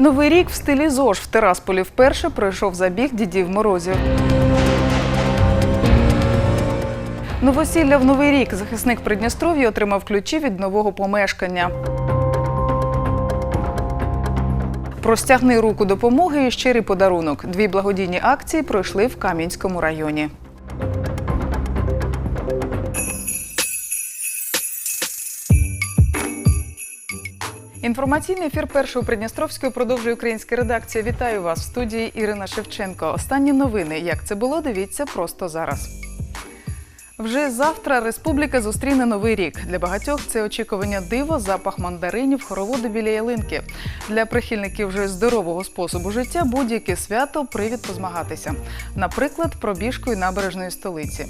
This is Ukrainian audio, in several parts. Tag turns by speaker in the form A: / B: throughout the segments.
A: Новий рік в стилі ЗОЖ в Терасполі вперше пройшов забіг дідів морозів. Новосілля в новий рік захисник Придністров'я отримав ключі від нового помешкання. Простягни руку допомоги і щирий подарунок. Дві благодійні акції пройшли в Кам'янському районі. Інформаційний ефір першої Придністровської продовжує українська редакція. Вітаю вас в студії Ірина Шевченко. Останні новини. Як це було? Дивіться просто зараз. Вже завтра республіка зустріне новий рік. Для багатьох це очікування диво, запах мандаринів, хороводи біля ялинки. Для прихильників вже здорового способу життя будь-яке свято привід позмагатися. Наприклад, пробіжкою набережної столиці.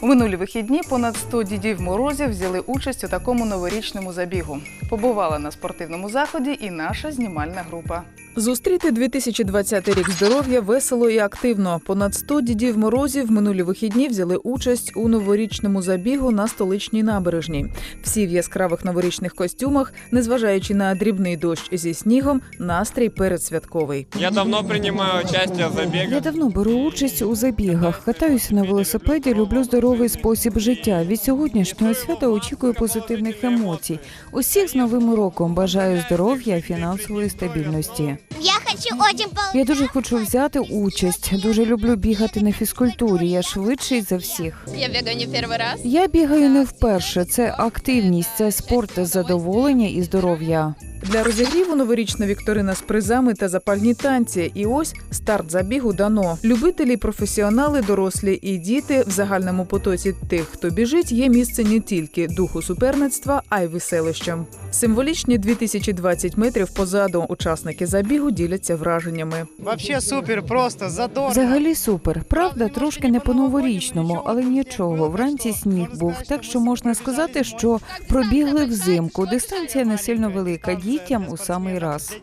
A: У минулі вихідні понад 100 дідів морозів взяли участь у такому новорічному забігу. Побувала на спортивному заході і наша знімальна група. Зустріти 2020 рік здоров'я весело і активно. Понад 100 дідів морозів минулі вихідні взяли участь у новорічному забігу на столичній набережній. Всі в яскравих новорічних костюмах, незважаючи на дрібний дощ зі снігом, настрій передсвятковий.
B: Я давно принимаю участие в
C: Я давно беру участь у забігах. Катаюся на велосипеді, люблю здоровий спосіб життя. Від сьогоднішнього свята очікую позитивних емоцій. Усіх з новим роком бажаю здоров'я, фінансової стабільності.
D: Я хочу очень.
C: Я дуже хочу взяти участь. Дуже люблю бігати на фізкультурі. Я швидший за всіх.
E: Я бігаю не перший раз.
C: Я бігаю не вперше. Це активність, це спорт, задоволення і здоров'я.
A: Для розігріву новорічна вікторина з призами та запальні танці. І ось старт забігу дано. Любителі, професіонали, дорослі і діти в загальному потоці тих, хто біжить, є місце не тільки духу суперництва, а й веселищам. Символічні 2020 метрів позаду учасники забігу діляться враженнями.
F: Вообще супер, просто задорно.
C: Взагалі супер. Правда, трошки не по-новорічному, але нічого. Вранці сніг був, так що можна сказати, що пробігли взимку. Дистанція не сильно велика. Дітям у самий раз.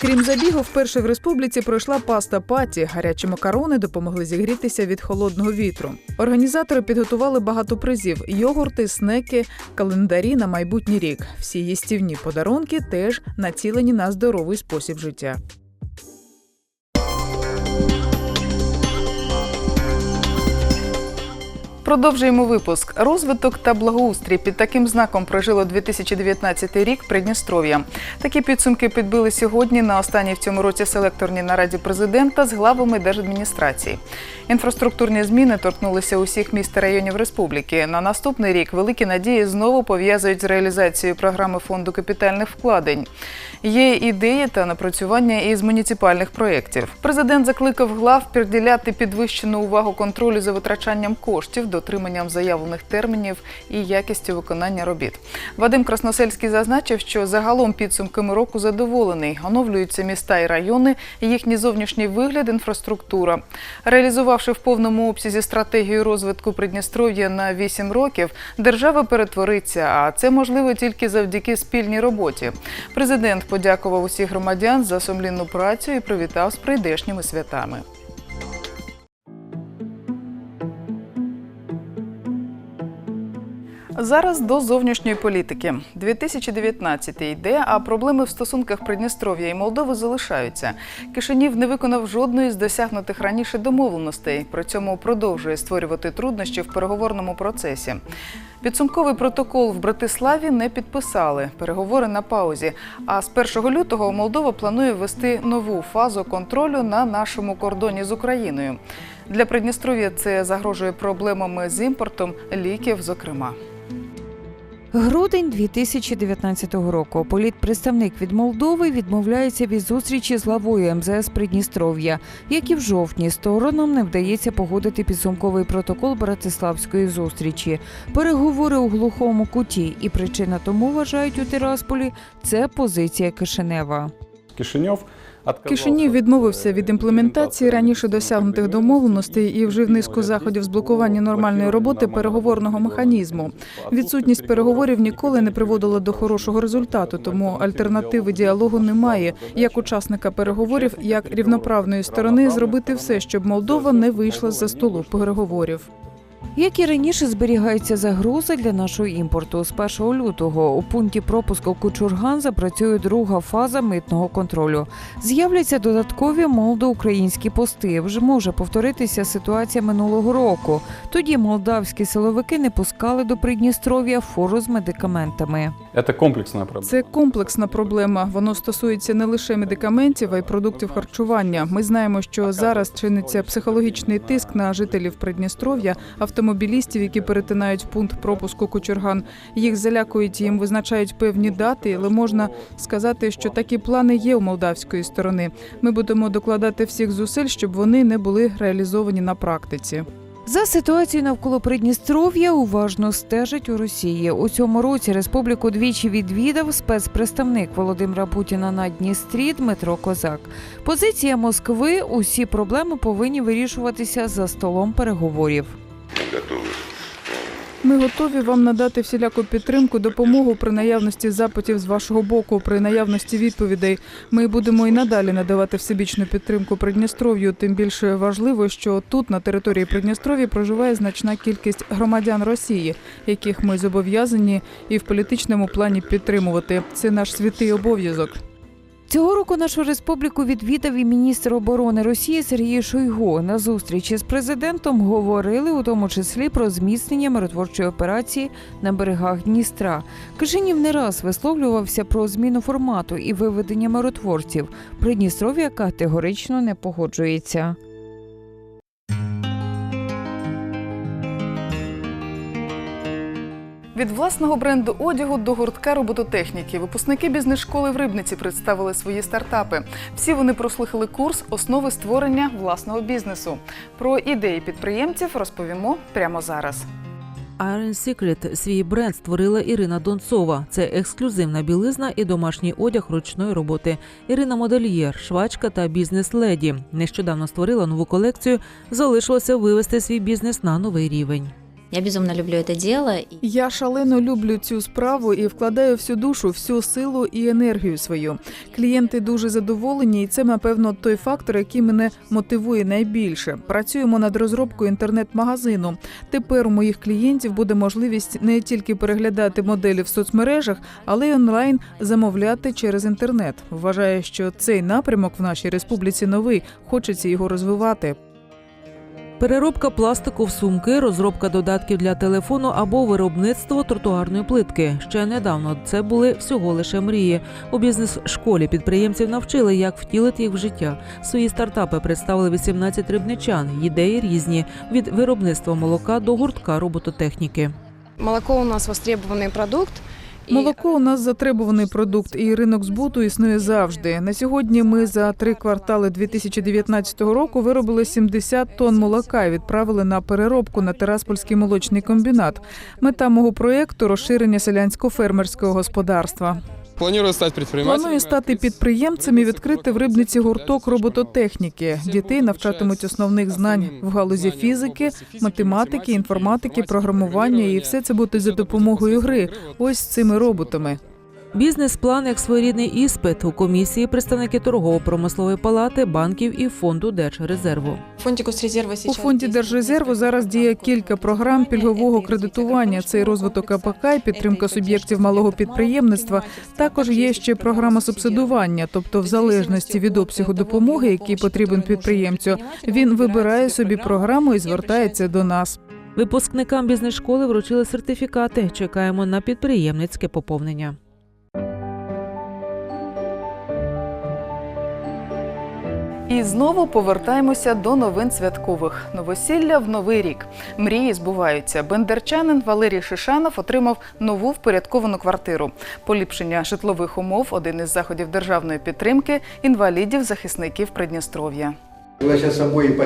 A: Крім забігу, вперше в республіці пройшла паста паті. Гарячі макарони допомогли зігрітися від холодного вітру. Організатори підготували багато призів: йогурти, снеки, календарі на майбутній рік. Всі їстівні подарунки теж націлені на здоровий спосіб життя. Продовжуємо випуск. Розвиток та благоустрій під таким знаком прожило 2019 рік Придністров'я. Такі підсумки підбили сьогодні на останній в цьому році селекторній нараді президента з главами держадміністрації. Інфраструктурні зміни торкнулися усіх міст та районів республіки. На наступний рік великі надії знову пов'язують з реалізацією програми фонду капітальних вкладень. Є ідеї та напрацювання із муніципальних проєктів. Президент закликав глав приділяти підвищену увагу контролю за витрачанням коштів, дотриманням заявлених термінів і якістю виконання робіт. Вадим Красносельський зазначив, що загалом підсумками року задоволений. Оновлюються міста і райони, їхній зовнішній вигляд, інфраструктура. Реалізувавши в повному обсязі стратегію розвитку Придністров'я на 8 років, держава перетвориться, а це можливо тільки завдяки спільній роботі. Президент подякував усіх громадян за сумлінну працю і привітав з прийдешніми святами. Зараз до зовнішньої політики. 2019 йде, а проблеми в стосунках Придністров'я і Молдови залишаються. Кишинів не виконав жодної з досягнутих раніше домовленостей. При цьому продовжує створювати труднощі в переговорному процесі. Підсумковий протокол в Братиславі не підписали. Переговори на паузі. А з 1 лютого Молдова планує ввести нову фазу контролю на нашому кордоні з Україною. Для Придністров'я це загрожує проблемами з імпортом ліків, зокрема.
C: Грудень 2019 року. Політпредставник від Молдови відмовляється від зустрічі з главою МЗС Придністров'я, як і в жовтні сторонам не вдається погодити підсумковий протокол Братиславської зустрічі. Переговори у глухому куті, і причина тому вважають у Тирасполі це позиція Кишинева.
G: Кишиньов
A: Кишинів відмовився від імплементації раніше досягнутих домовленостей і вжив низку заходів з блокування нормальної роботи переговорного механізму. Відсутність переговорів ніколи не приводила до хорошого результату, тому альтернативи діалогу немає. Як учасника переговорів, як рівноправної сторони зробити все, щоб Молдова не вийшла з за столу переговорів.
C: Як і раніше зберігається загрози для нашого імпорту. З 1 лютого у пункті пропуску Кучурган запрацює друга фаза митного контролю. З'являться додаткові молдоукраїнські пости. Вже може повторитися ситуація минулого року. Тоді молдавські силовики не пускали до Придністров'я фору з медикаментами.
D: Это комплексная проблема.
A: Це комплексна проблема. Воно стосується не лише медикаментів, а й продуктів харчування. Ми знаємо, що зараз чиниться психологічний тиск на жителів Придністров'я, автомобілістів, які перетинають пункт пропуску Кучурган. Їх залякують, їм визначають певні дати, але можна сказати, що такі плани є у молдавської сторони. Ми будемо докладати всіх зусиль, щоб вони не були реалізовані на практиці.
C: За ситуацією навколо Придністров'я уважно стежить у Росії. У цьому році республіку двічі відвідав спецпредставник Володимира Путіна на Дністрі Дмитро Козак. Позиція Москви усі проблеми повинні вирішуватися за столом переговорів.
A: Ми готові вам надати всіляку підтримку, допомогу при наявності запитів з вашого боку, при наявності відповідей. Ми будемо і надалі надавати всебічну підтримку Придністров'ю. Тим більше важливо, що тут на території Придністров'я проживає значна кількість громадян Росії, яких ми зобов'язані і в політичному плані підтримувати. Це наш святий обов'язок.
C: Цього року нашу республіку відвідав і міністр оборони Росії Сергій Шойгу. На зустрічі з президентом говорили у тому числі про зміцнення миротворчої операції на берегах Дністра. Кишинів не раз висловлювався про зміну формату і виведення миротворців. Придністров'я категорично не погоджується.
A: Від власного бренду одягу до гуртка робототехніки випускники бізнес-школи в Рибниці представили свої стартапи. Всі вони прослухали курс основи створення власного бізнесу. Про ідеї підприємців розповімо прямо зараз.
E: Iron Secret – свій бренд створила Ірина Донцова. Це ексклюзивна білизна і домашній одяг ручної роботи. Ірина модельєр, швачка та бізнес-леді. Нещодавно створила нову колекцію. Залишилося вивести свій бізнес на новий рівень.
G: Я безумно люблю это дело.
A: Я шалено люблю цю справу і вкладаю всю душу, всю силу і енергію свою. Клієнти дуже задоволені, і це, напевно, той фактор, який мене мотивує найбільше. Працюємо над розробкою інтернет-магазину. Тепер у моїх клієнтів буде можливість не тільки переглядати моделі в соцмережах, але й онлайн замовляти через інтернет. Вважаю, що цей напрямок в нашій республіці новий. Хочеться його розвивати.
E: Переробка пластику в сумки, розробка додатків для телефону або виробництво тротуарної плитки. Ще недавно це були всього лише мрії. У бізнес-школі підприємців навчили, як втілити їх в життя. Свої стартапи представили 18 рибничан. Ідеї різні від виробництва молока до гуртка робототехніки.
H: Молоко у нас востребованный продукт.
A: Молоко у нас затребуваний продукт, і ринок збуту існує завжди. На сьогодні ми за три квартали 2019 року виробили 70 тонн молока і відправили на переробку на Тераспольський молочний комбінат. Мета мого проєкту розширення селянсько-фермерського господарства.
B: Планирую стати предпринимателем.
A: Планую стати підприємцем і відкрити в рибниці гурток робототехніки. Дітей навчатимуть основних знань в галузі фізики, математики, інформатики, програмування, і все це буде за допомогою гри. Ось цими роботами.
E: Бізнес-план як своєрідний іспит у комісії представники торгово-промислової палати, банків і фонду Держрезерву.
A: У фонді Держрезерву зараз діє кілька програм пільгового кредитування. Це і розвиток АПК, і підтримка суб'єктів малого підприємництва. Також є ще програма субсидування, тобто в залежності від обсягу допомоги, який потрібен підприємцю, він вибирає собі програму і звертається до нас.
E: Випускникам бізнес-школи вручили сертифікати. Чекаємо на підприємницьке поповнення.
A: І знову повертаємося до новин святкових. Новосілля в новий рік. Мрії збуваються. Бендерчанин Валерій Шишанов отримав нову впорядковану квартиру. Поліпшення житлових умов один із заходів державної підтримки інвалідів захисників Придністров'я.
I: Я сейчас обои.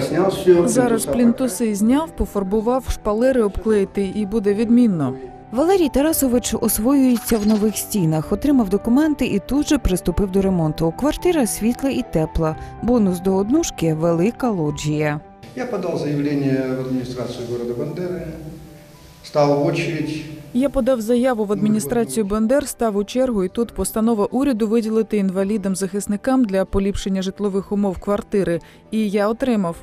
A: Зараз плінтуси зняв, пофарбував, шпалери обклеїти і буде відмінно.
C: Валерій Тарасович освоюється в нових стінах, отримав документи і тут же приступив до ремонту. Квартира світла і тепла. Бонус до однушки велика лоджія.
I: Я подал заявление в администрацию города Бандеры, стал в очередь.
A: Я подав заяву в адміністрацію Бендер, став у чергу, і тут постанова уряду виділити інвалідам-захисникам для поліпшення житлових умов квартири. І я отримав.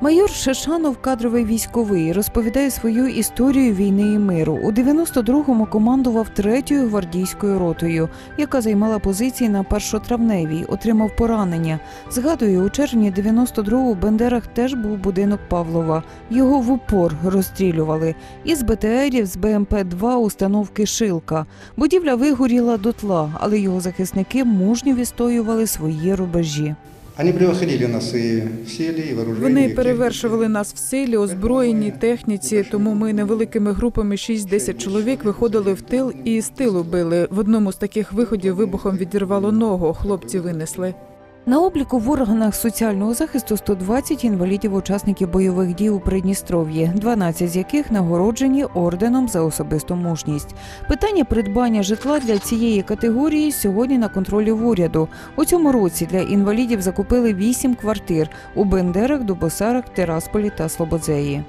C: Майор Шишанов, кадровий військовий, розповідає свою історію війни і миру. У 92-му командував 3-ю гвардійською ротою, яка займала позиції на першотравневій, отримав поранення. Згадує, у червні 92-го в Бендерах теж був будинок Павлова. Його в упор розстрілювали. Із БТРів з БМП-2 установки Шилка. Будівля вигоріла дотла, але його захисники мужньо відстоювали свої рубежі.
I: Они превосходили нас в.
A: Вони перевершували нас в силі, озброєнні, техніці. Тому ми невеликими групами 6-10 чоловік виходили в тил і з тилу били. В одному з таких виходів вибухом відірвало ногу. Хлопці винесли.
C: На обліку в органах соціального захисту 120 інвалідів-учасників бойових дій у Придністров'ї, 12 з яких нагороджені орденом за особисту мужність. Питання придбання житла для цієї категорії сьогодні на контролі в уряду. У цьому році для інвалідів закупили 8 квартир у Бендерах, Дубосарах, Терасполі та Слободзеї.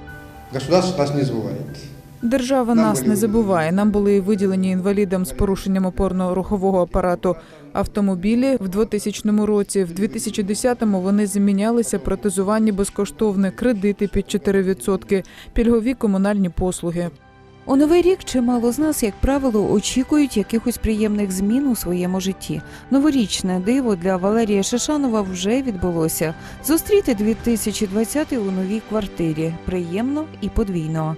I: Государство нас не забывает.
A: Держава нас не забуває. Нам були виділені інвалідам з порушенням опорно-рухового апарату автомобілі в 2000 році. В 2010-му вони замінялися протезування безкоштовне, кредити під 4%, пільгові комунальні послуги.
C: У новий рік чимало з нас, як правило, очікують якихось приємних змін у своєму житті. Новорічне диво для Валерія Шишанова вже відбулося. Зустріти 2020 у новій квартирі приємно і подвійно.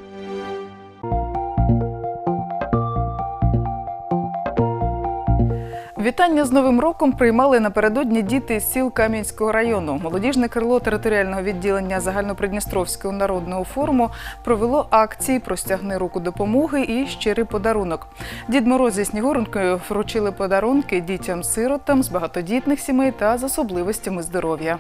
A: Вітання з Новим роком приймали напередодні діти з сіл Кам'янського району. Молодіжне крило територіального відділення Загальнопридністровського народного форуму провело акції Простягни руку допомоги і щирий подарунок. Дід Мороз зі Снігуренкою вручили подарунки дітям-сиротам з багатодітних сімей та з особливостями здоров'я.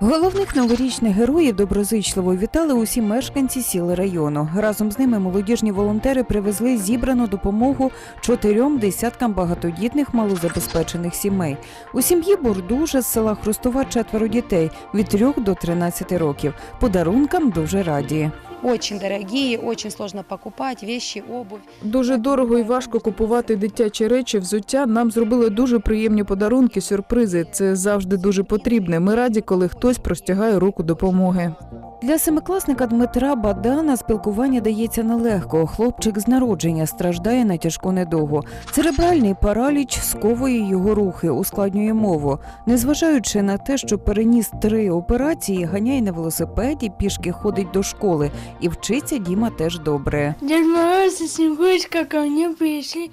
C: Головних новорічних героїв доброзичливо вітали усі мешканці сіл району. Разом з ними молодіжні волонтери привезли зібрану допомогу чотирьом десяткам багатодітних малозабезпечених сімей. У сім'ї Бурдужа з села Хрустова четверо дітей від 3 до 13 років. Подарункам дуже раді.
D: Очень дорогие, очень сложно покупать вещи, обувь.
A: Дуже дорого і важко купувати дитячі речі, взуття. Нам зробили дуже приємні подарунки, сюрпризи. Це завжди дуже потрібне. Ми раді, коли хтось простягає руку допомоги.
C: Для семикласника Дмитра Бадана спілкування дається нелегко. Хлопчик з народження страждає на тяжку недугу. Церебральний параліч сковує його рухи, ускладнює мову. Незважаючи на те, що переніс три операції, ганяє на велосипеді, пішки ходить до школи і вчиться Діма теж добре.
J: Дед Мороз и Снегурочка ко мне пришли.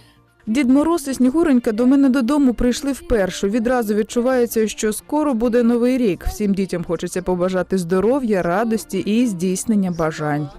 A: Дід Мороз і Снігуренька до мене додому прийшли вперше. Відразу відчувається, що скоро буде новий рік. Всім дітям хочеться побажати здоров'я, радості і здійснення бажань.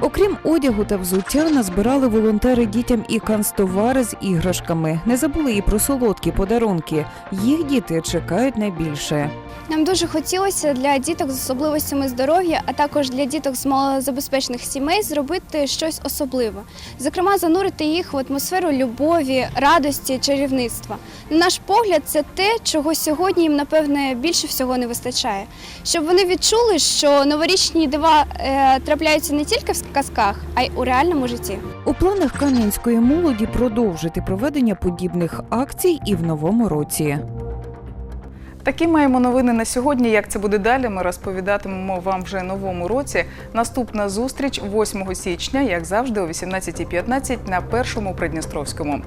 C: Окрім одягу та взуття, назбирали волонтери дітям і канцтовари з іграшками. Не забули і про солодкі подарунки. Їх діти чекають найбільше.
K: Нам дуже хотілося для діток з особливостями здоров'я, а також для діток з малозабезпечених сімей зробити щось особливе. Зокрема, занурити їх в атмосферу любові, радості, чарівництва. На наш погляд, це те, чого сьогодні їм, напевне, більше всього не вистачає. Щоб вони відчули, що новорічні дива е, трапляються не тільки в казках, а й у реальному житті.
C: У планах кам'янської молоді продовжити проведення подібних акцій і в новому році.
A: Такі маємо новини на сьогодні. Як це буде далі? Ми розповідатимемо вам вже новому році. Наступна зустріч 8 січня, як завжди, о 18.15 на першому Придністровському.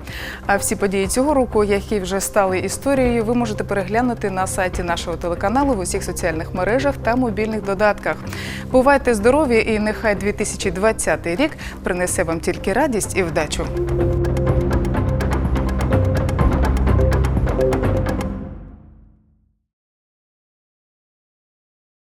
A: А всі події цього року, які вже стали історією, ви можете переглянути на сайті нашого телеканалу в усіх соціальних мережах та мобільних додатках. Бувайте здорові і нехай 2020 рік принесе вам тільки радість і вдачу.